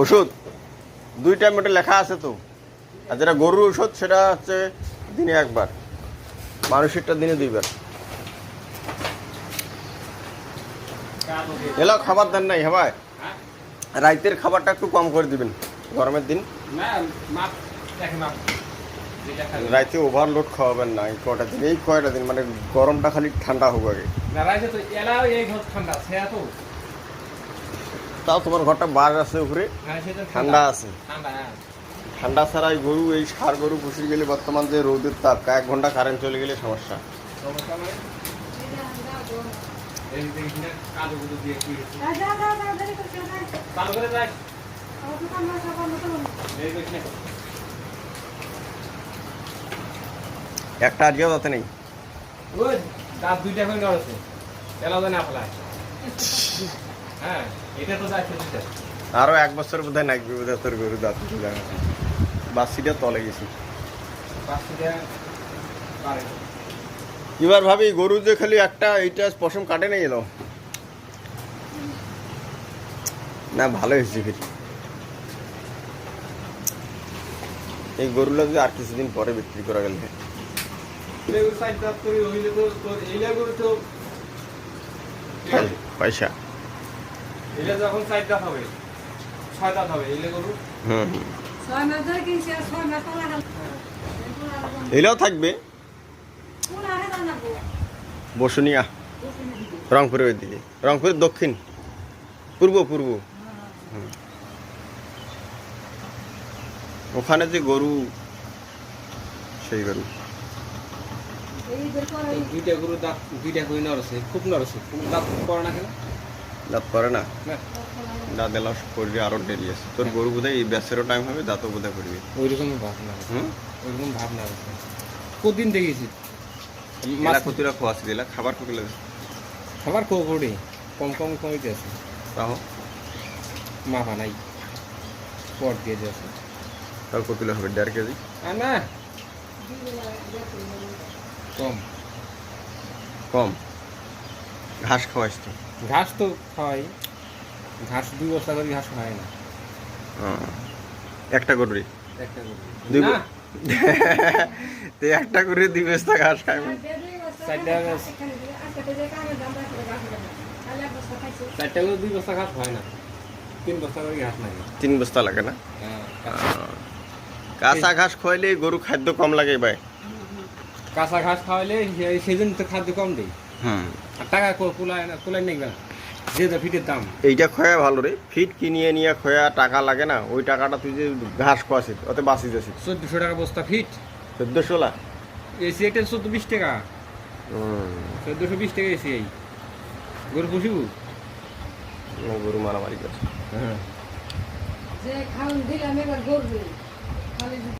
ওষুধ? দুই টাইম ওটা লেখা আছে তো। আর যেটা গরুর ওষুধ সেটা হচ্ছে দিনে একবার। মানুষেরটা দিনে দুইবার। এলাও খাবার দেন নাই হ্যাঁ রাইতের খাবারটা একটু কম করে দিবেন গরমের দিন। রাইতে ওভারলোড খাওয়াবেন না এই কটা দিন এই কয়টা দিন মানে গরমটা খালি ঠান্ডা হোক আগে না রাইছে তো এলাও এই ঘর ঠান্ডা সে তো তাও তোমার ঘরটা বার আছে উপরে? হ্যাঁ ঠান্ডা আছে। ঠান্ডা হ্যাঁ। ছাড়া এই গরু এই সার গরু পুষে গেলে বর্তমান যে রোদের তাপ এক ঘণ্টা কারেন্ট চলে গেলে সমস্যা। সমস্যা নাই এই দেখি না কাজু কুজু দিয়ে কি চালু করে যাই এই দেখি না। একটা আজকেও যাতে নেই। দাঁত দুইটা নড়ছে। এলাও জানে আপনার হ্যাঁ এটা তো আরও এক বছর বোধ হয় নাকবি বোধ হয় তোর গরু দাঁত বাসিটা তলে গেছি। এবার ভাবি গরু যে খালি একটা এইটা পশম কাটে নাই এলো। না ভালো হয়েছে ফির। এই গরুগুলো যদি আর কিছুদিন পরে বিক্রি করা গেলে তো পয়সা। এটা যখন সাইড দাঁত হবে ছয় দাঁত হবে এই লেগুর হুম হুম। এলেও থাকবে? বসুনিয়া রংপুরের দিকে রংপুরের দক্ষিণ পূর্ব পূর্ব। হুম। ওখানে যে গরু সেই গরু। দুইটা গরু দাঁত দুইটা করে নড়ছে খুব নড়ছে দাঁত পড়ে না কেন? দাঁত করে না। দাঁত এলাও করবে আরও দেরি আছে। তোর গরু বোধহয় এই ব্যাসেরও টাইম হবে দাঁতও বোধহয় করবে। ওইরকম ভাব না হুম? ওইরকম ভাব না কদিন দেখেছি? এলা কতিরা খোয়াছি দিলা খাবার কতিলা খাবার কো পড়ে কম কম কমিতে আছে। তাও? মাপা নাই। পট দিয়ে যাচ্ছে তাও কতিলা হবে দেড় কেজি? না। কম। কম? ঘাস খাওয়াইস তো। ঘাস তো খাওয়াই। ঘাস দুই বস্তা করে ঘাস খাওয়াই না। একটা গরুরই একটা। দুই ব- একটা করে দুই বস্তা ঘাস খাই চারটা গরু দুই বস্তা ঘাস হয় না। তিন বস্তা করে ঘাস লাগে। তিন বস্তা লাগে না? হ্যাঁ, কাঁচা। ঘাস খাওয়াইলে গরু খাদ্য কম লাগে ভাই। কাঁচা ঘাস খাওয়াইলে জন্য তো খাদ্য কম দেই হুম আর টাকা কো- কুলায় না কুলায় নেই না যে যা ফিটের দাম। এইটা খোয়া ভালো রে। ফিট কিনিয়ে নিয়ে খোয়া টাকা লাগে না। ওই টাকাটা তুই যে ঘাস খোয়াছিস ওতে বাঁচি যাচ্ছিস চোদ্দশো টাকা বস্তা ফিট। চোদ্দশো লা? এসি একটা চোদ্দ বিশ টাকা। চোদ্দশো বিশ টাকা এসি এই। গরু পুষিব? গরু মারামারি করছে। হ্যাঁ। যে খাওন দিলাম এবার গরবে খালি যদি